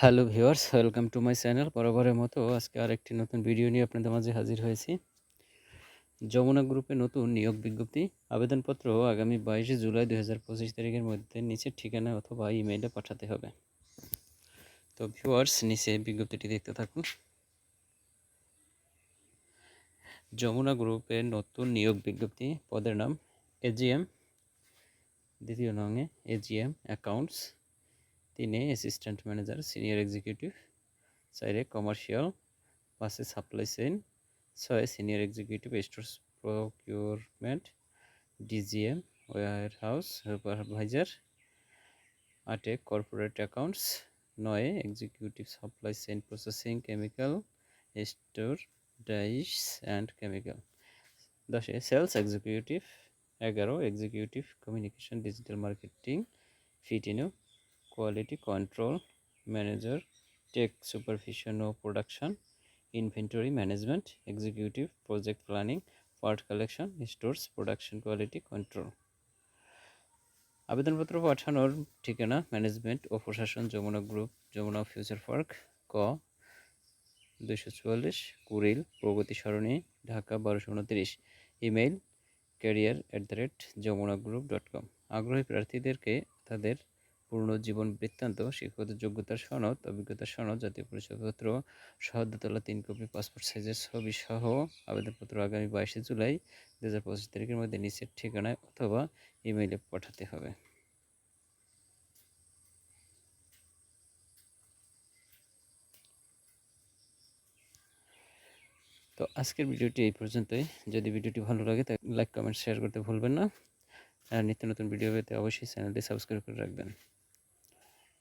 Hello viewers, welcome to my channel. বরাবরের মতো আজকে আরেকটি নতুন ভিডিও নিয়ে আপনাদের মাঝে হাজির হয়েছি। যমুনা গ্রুপে নতুন নিয়োগ বিজ্ঞপ্তি, আবেদনপত্র আগামী বাইশে জুলাই দু হাজার পঁচিশ তারিখের মধ্যে নিচের ঠিকানা অথবা ইমেইলে পাঠাতে হবে। তো ভিউয়ার্স, নিচে বিজ্ঞপ্তিটি দেখতে থাকুন। যমুনা গ্রুপের নতুন নিয়োগ বিজ্ঞপ্তি, পদের নাম এজিএম, দ্বিতীয় নঙে এজিএম অ্যাকাউন্টস। তিনে অ্যাসিস্ট্যান্ট ম্যানেজার সিনিয়র এক্সিকিউটিভ চারে কমার্শিয়াল পাঁচে সাপ্লাই চেইন ছয় senior executive store procurement DGM warehouse supervisor আটে কর্পোরেট অ্যাকাউন্টস নয়ে executive supply chain processing chemical store dyes and chemical দশে সেলস এক্সিকিউটিভ এগারো এক্সিকিউটিভ কমিউনিকেশন ডিজিটাল মার্কেটিং ফিটিনো quality control manager tech supervision of production inventory management executive project planning part collection stores production quality control আবেদনপত্র পাঠানোর ঠিকানা management ও প্রশাসন Jamuna group Jamuna future park ক দুশো চুয়াল্লিশ কুড়িল প্রগতি সরণি ঢাকা বারোশো উনত্রিশ email career at the rate Jamuna group dot com আগ্রহী প্রার্থীদেরকে তাদের পূর্ণ জীবন বৃত্তান্ত, শিক্ষাগত যোগ্যতার সনদ, অভিজ্ঞতার সনদ, জাতীয় পরিচয়পত্র সহ দোতলা তিন কপি পাসপোর্ট সাইজের ছবি সহ আবেদনপত্র আগামী বাইশে জুলাই দু হাজার পঁচিশ তারিখের মধ্যে নিচের ঠিকানায় অথবা ইমেইলে পাঠাতে হবে। তো আজকের ভিডিওটি এই পর্যন্তই। যদি ভিডিওটি ভালো লাগে তাহলে লাইক, কমেন্ট, শেয়ার করতে ভুলবেন না। আর নিত্য নতুন ভিডিও পেতে অবশ্যই চ্যানেলটি সাবস্ক্রাইব করে রাখবেন।